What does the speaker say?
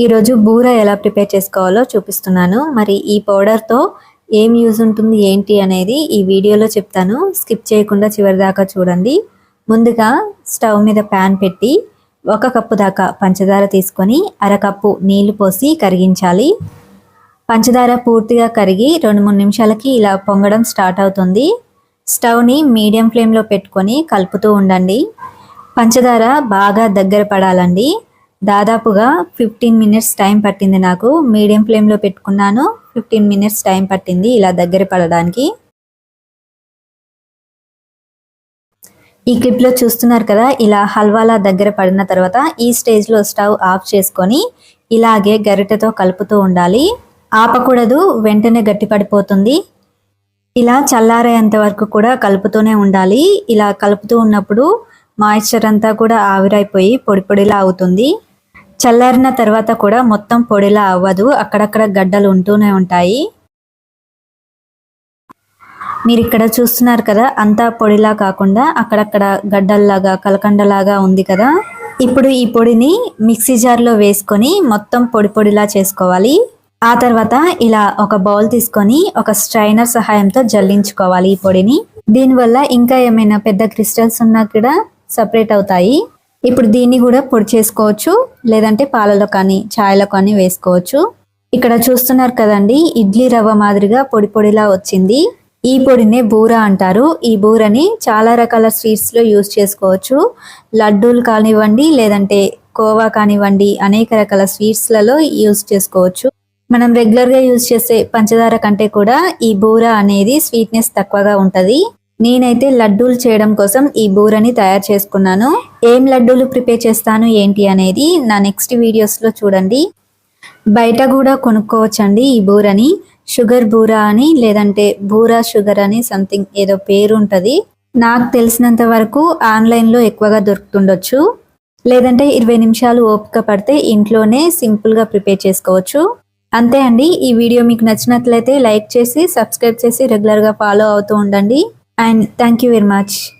ఈరోజు బూర ఎలా ప్రిపేర్ చేసుకోవాలో చూపిస్తున్నాను. మరి ఈ పౌడర్తో ఏం యూజ్ ఉంటుంది ఏంటి అనేది ఈ వీడియోలో చెప్తాను. స్కిప్ చేయకుండా చివరి దాకా చూడండి. ముందుగా స్టవ్ మీద ప్యాన్ పెట్టి ఒక కప్పు దాకా పంచదార తీసుకొని అరకప్పు నీళ్ళు పోసి కరిగించాలి. పంచదార పూర్తిగా కరిగి రెండు మూడు నిమిషాలకి ఇలా పొంగడం స్టార్ట్ అవుతుంది. స్టవ్ని మీడియం ఫ్లేమ్లో పెట్టుకొని కలుపుతూ ఉండండి. పంచదార బాగా దగ్గర పడాలండి. దాదాపుగా ఫిఫ్టీన్ మినిట్స్ టైం పట్టింది నాకు. మీడియం ఫ్లేమ్లో పెట్టుకున్నాను. ఫిఫ్టీన్ మినిట్స్ టైం పట్టింది ఇలా దగ్గర పడడానికి. ఈ క్లిప్లో చూస్తున్నారు కదా ఇలా హల్వాలా దగ్గర పడిన తర్వాత ఈ స్టేజ్లో స్టవ్ ఆఫ్ చేసుకొని ఇలాగే గరిటెతో కలుపుతూ ఉండాలి. ఆపకూడదు వెంటనే గట్టి పడిపోతుంది ఇలా చల్లారేంత వరకు కూడా కలుపుతూనే ఉండాలి. ఇలా కలుపుతూ ఉన్నప్పుడు మాయిశ్చర్ అంతా కూడా ఆవిరైపోయి పొడి పొడిలా అవుతుంది. చల్లారిన తర్వాత కూడా మొత్తం పొడిలా అవ్వదు. అక్కడక్కడ గడ్డలు ఉంటూనే ఉంటాయి. మీరు ఇక్కడ చూస్తున్నారు కదా అంతా పొడిలా కాకుండా అక్కడక్కడ గడ్డల్లాగా కలకండలాగా ఉంది కదా. ఇప్పుడు ఈ పొడిని మిక్సీ జార్లో వేసుకొని మొత్తం పొడి పొడిలా చేసుకోవాలి. ఆ తర్వాత ఇలా ఒక బౌల్ తీసుకొని ఒక స్ట్రైనర్ సహాయంతో జల్లించుకోవాలి ఈ పొడిని. దీనివల్ల ఇంకా ఏమైనా పెద్ద క్రిస్టల్స్ ఉన్నా కూడా సపరేట్ అవుతాయి. ఇప్పుడు దీన్ని కూడా పొడి చేసుకోవచ్చు. లేదంటే పాలలో కానీ ఛాయ్లో కానీ వేసుకోవచ్చు. ఇక్కడ చూస్తున్నారు కదండి ఇడ్లీ రవ్వ మాదిరిగా పొడి పొడిలా వచ్చింది. ఈ పొడినే బూర అంటారు. ఈ బూరని చాలా రకాల స్వీట్స్లో యూజ్ చేసుకోవచ్చు. లడ్డూలు కానివ్వండి లేదంటే కోవా కానివ్వండి అనేక రకాల స్వీట్స్లలో యూజ్ చేసుకోవచ్చు. మనం రెగ్యులర్గా యూజ్ చేసే పంచదార కంటే కూడా ఈ బూర అనేది స్వీట్నెస్ తక్కువగా ఉంటుంది. నేనైతే లడ్డూలు చేయడం కోసం ఈ బూరని తయారు చేసుకున్నాను. ఏం లడ్డూలు ప్రిపేర్ చేస్తాను ఏంటి అనేది నా నెక్స్ట్ వీడియోస్లో చూడండి. బయట కూడా కొనుక్కోవచ్చండి ఈ బూరని. షుగర్ బూరా అని లేదంటే బూరా షుగర్ అని సంథింగ్ ఏదో పేరు ఉంటుంది. నాకు తెలిసినంత వరకు ఆన్లైన్లో ఎక్కువగా దొరుకుతుండొచ్చు. లేదంటే ఇరవై నిమిషాలు ఓపిక పడితే ఇంట్లోనే సింపుల్గా ప్రిపేర్ చేసుకోవచ్చు. అంతే అండి ఈ వీడియో మీకు నచ్చినట్లయితే లైక్ చేసి సబ్స్క్రైబ్ చేసి రెగ్యులర్గా ఫాలో అవుతూ ఉండండి. and thank you very much.